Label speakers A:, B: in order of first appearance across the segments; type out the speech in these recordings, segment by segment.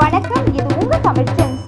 A: வணக்கம் இது உங்க தமிழ் சென்ஸ்.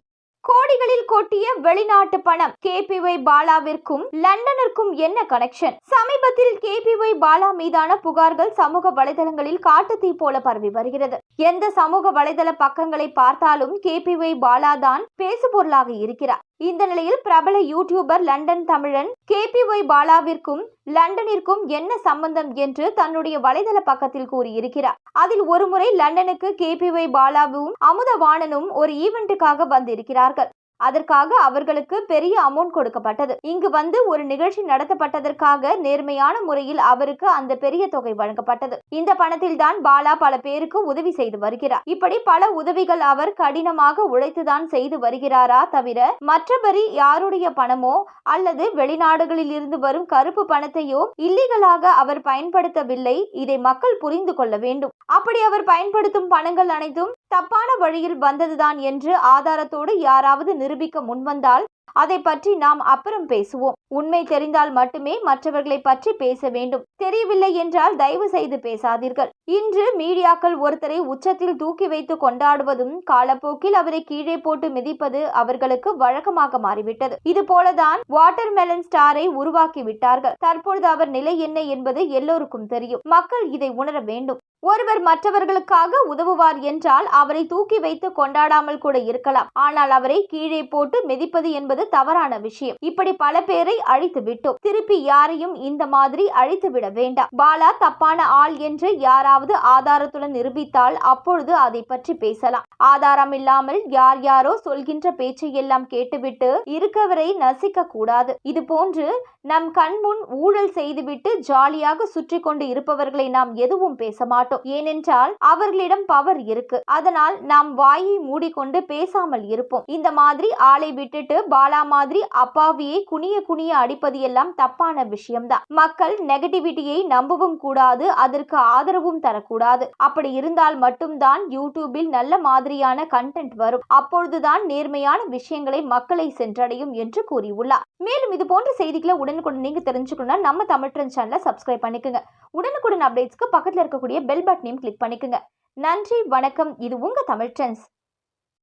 A: கோடிகளில் கொட்டிய வெளிநாட்டு பணம் கேபிஒய் பாலாவிற்கும் லண்டனிற்கும் என்ன கனெக்ஷன் சமீபத்தில் கேபிஒய் பாலா மீதான புகார்கள் சமூக வலைதளங்களில் காட்டுத்தீ போல பரவி வருகிறது. எந்த சமூக வலைதள பக்கங்களை பார்த்தாலும் கேபிஒய் பாலா தான் பேசுபொருளாக இருக்கிறார். இந்த நிலையில் பிரபல யூடியூபர் லண்டன் தமிழன் கேபிஒய் பாலாவிற்கும் லண்டனிற்கும் என்ன சம்பந்தம் என்று தன்னுடைய வலைதள பக்கத்தில் கூறியிருக்கிறார். அதில் ஒருமுறை லண்டனுக்கு கேபிஒய் பாலாவும் அமுதவாணனும் ஒரு ஈவெண்ட்டுக்காக வந்திருக்கிறார்கள். அதற்காக அவர்களுக்கு பெரிய அமௌண்ட் கொடுக்கப்பட்டது. இங்கு வந்து ஒரு நிகழ்ச்சி நடத்தப்பட்டதற்காக நேர்மையான முறையில் அவருக்கு அந்த பெரிய தொகை வழங்கப்பட்டது. இந்த பணத்தில் தான் பாலா பல பேருக்கு உதவி செய்து வருகிறார். இப்படி பல உதவிகள் அவர் கடினமாக உழைத்துதான் செய்து வருகிறாரா தவிர மற்றபடி யாருடைய பணமோ அல்லது வெளிநாடுகளில் இருந்து வரும் கருப்பு பணத்தையோ இல்லீகலாக அவர் பயன்படுத்தவில்லை. இதை மக்கள் புரிந்து கொள்ள வேண்டும். அப்படி அவர் பயன்படுத்தும் பணங்கள் அனைத்தும் தப்பான வழியில் வந்ததுதான் என்று ஆதாரத்தோடு யாராவது நிரூபிக்க முன்வந்தால் அதை பற்றி நாம் அப்புறம் பேசுவோம். உண்மை தெரிந்தால் மட்டுமே மற்றவர்களை பற்றி பேச வேண்டும். தெரியவில்லை என்றால் தயவு செய்து பேசாதீர்கள். இன்று மீடியாக்கள் ஒருத்தரை உச்சத்தில் தூக்கி வைத்து கொண்டாடுவதும் காலப்போக்கில் அவரை கீழே போட்டு மிதிப்பது அவர்களுக்கு வழக்கமாக மாறிவிட்டது. இது போலதான் வாட்டர் மெலன் ஸ்டாரை உருவாக்கி விட்டார்கள். தற்பொழுது அவர் நிலை என்ன என்பது எல்லோருக்கும் தெரியும். மக்கள் இதை உணர வேண்டும். ஒருவர் மற்றவர்களுக்காக உதவுவார் என்றால் அவரை தூக்கி வைத்து கொண்டாடாமல் கூட இருக்கலாம். ஆனால் அவரை கீழே போட்டு மிதிப்பது என்பது தவறான விஷயம். இப்படி பல பேரை அழித்து விட்டோம் திருப்பி யாரையும் இந்த மாதிரி அழித்து விட வேண்டாம். பாலா தப்பான ஆள் என்று யாராவது ஆதாரத்துடன் நிரூபித்தால் அப்பொழுது அதை பற்றி பேசலாம். ஆதாரம் இல்லாமல் யார் யாரோ சொல்கின்ற பேச்சை எல்லாம் கேட்டுவிட்டு இருக்கவரை நசிக்க கூடாது இது போன்று நம் கண்முன் ஊழல் செய்துவிட்டு ஜாலியாக சுற்றி கொண்டு இருப்பவர்களை நாம் எதுவும் பேச மாட்டோம் ஏனென்றால் அவர்களிடம் பவர் இருக்கு. அதனால் நாம் வாயை மூடிக்கொண்டு பேசாமல் இருப்போம். இந்த மாதிரி ஆளை விட்டுட்டு பாலா மாதிரி அப்பாவியை குனிய குனிய அடிப்பது எல்லாம் தப்பான விஷயம்தான். மக்கள் நெகட்டிவிட்டியை நம்பவும் கூடாது அதற்கு ஆதரவும் தரக்கூடாது. அப்படி இருந்தால் மட்டும்தான் யூடியூபில் நல்ல மாதிரி மாதிரியான கண்டென்ட் வரும். அப்பொழுதுதான் நேர்மையான விஷயங்களை மக்களை சென்றடையும் என்று கூறியுள்ளார். மேலும் இது போன்ற செய்திகளை உடனுக்குடன் நீங்க தெரிஞ்சுக்கணும்னா நம்ம தமிழ் ட்ரெண்ட் சேனலை சப்ஸ்கிரைப் பண்ணிக்கோங்க. உடனுக்குடன் அப்டேட்ஸ்க்கு பக்கத்தில் இருக்கக்கூடிய பெல் பட்டனையும் கிளிக் பண்ணிக்கோங்க. நன்றி வணக்கம். இது உங்க தமிழ் ட்ரெண்ட்ஸ்